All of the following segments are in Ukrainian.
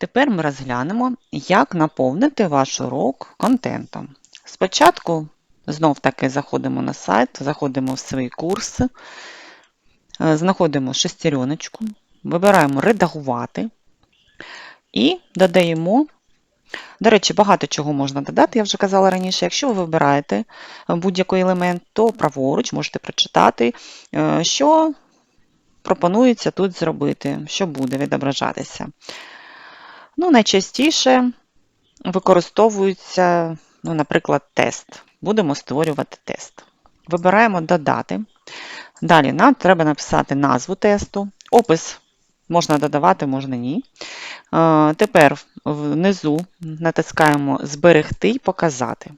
Тепер ми розглянемо, як наповнити ваш урок контентом. Спочатку знов-таки заходимо на сайт, заходимо в свої курси, е, знаходимо шестереночку, вибираємо редагувати і додаємо. До речі, багато чого можна додати, я вже казала раніше. Якщо ви вибираєте будь-який елемент, то праворуч можете прочитати, е, що пропонується тут зробити, що буде відображатися. Ну, Найчастіше використовується, ну, наприклад, тест. Будемо створювати тест. Вибираємо Додати. Далі нам треба написати назву тесту, опис можна додавати, можна ні. Е, Тепер внизу натискаємо Зберегти і показати.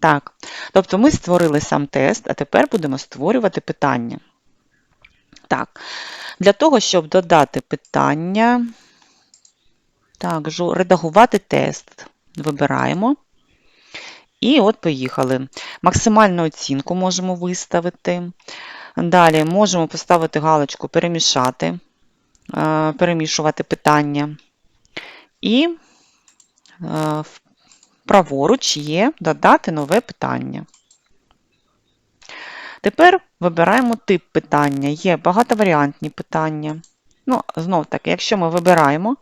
Так, тобто ми створили сам тест, а тепер будемо створювати питання. Так, для того, щоб додати питання, так, редагувати тест. Вибираємо. І от поїхали. Максимальну оцінку можемо виставити. Далі можемо поставити галочку перемішати, е, перемішувати питання. І е, праворуч є додати нове питання. Тепер вибираємо тип питання. Є багатоваріантні питання. Ну, знов таки, якщо ми вибираємо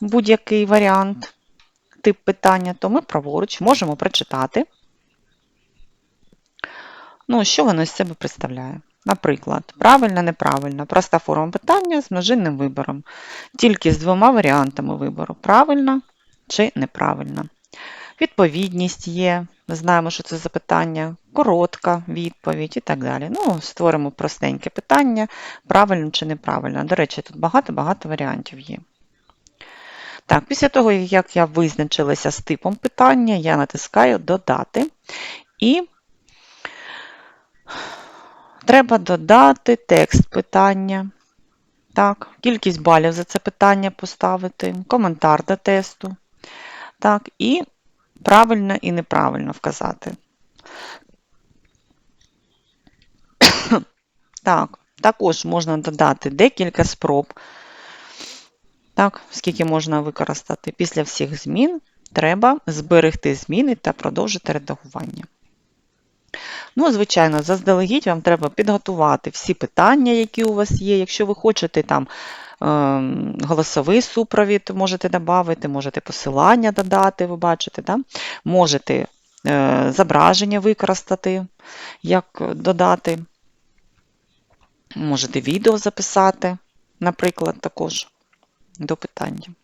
будь-який варіант, тип питання, то ми праворуч можемо прочитати, ну, що воно з себе представляє. Наприклад, правильно, неправильно, проста форма питання з множинним вибором. Тільки з двома варіантами вибору правильно чи неправильно. Відповідність є, ми знаємо, що це за питання, коротка відповідь і так далі. Ну, створимо простеньке питання, правильно чи неправильно. До речі, тут багато-багато варіантів є. Так, після того, як я визначилася з типом питання, я натискаю Додати і треба додати текст питання. Так, кількість балів за це питання поставити, коментар до тесту. Так, і правильно і неправильно вказати. Так, також можна додати декілька спроб. Так, скільки можна використати. Після всіх змін треба зберегти зміни та продовжити редагування. Ну, звичайно, заздалегідь вам треба підготувати всі питання, які у вас є. Якщо ви хочете там ем, голосовий супровід, можете додати, можете посилання додати, ви бачите, да? можете е, зображення використати, як додати, можете відео записати, наприклад, також до питання.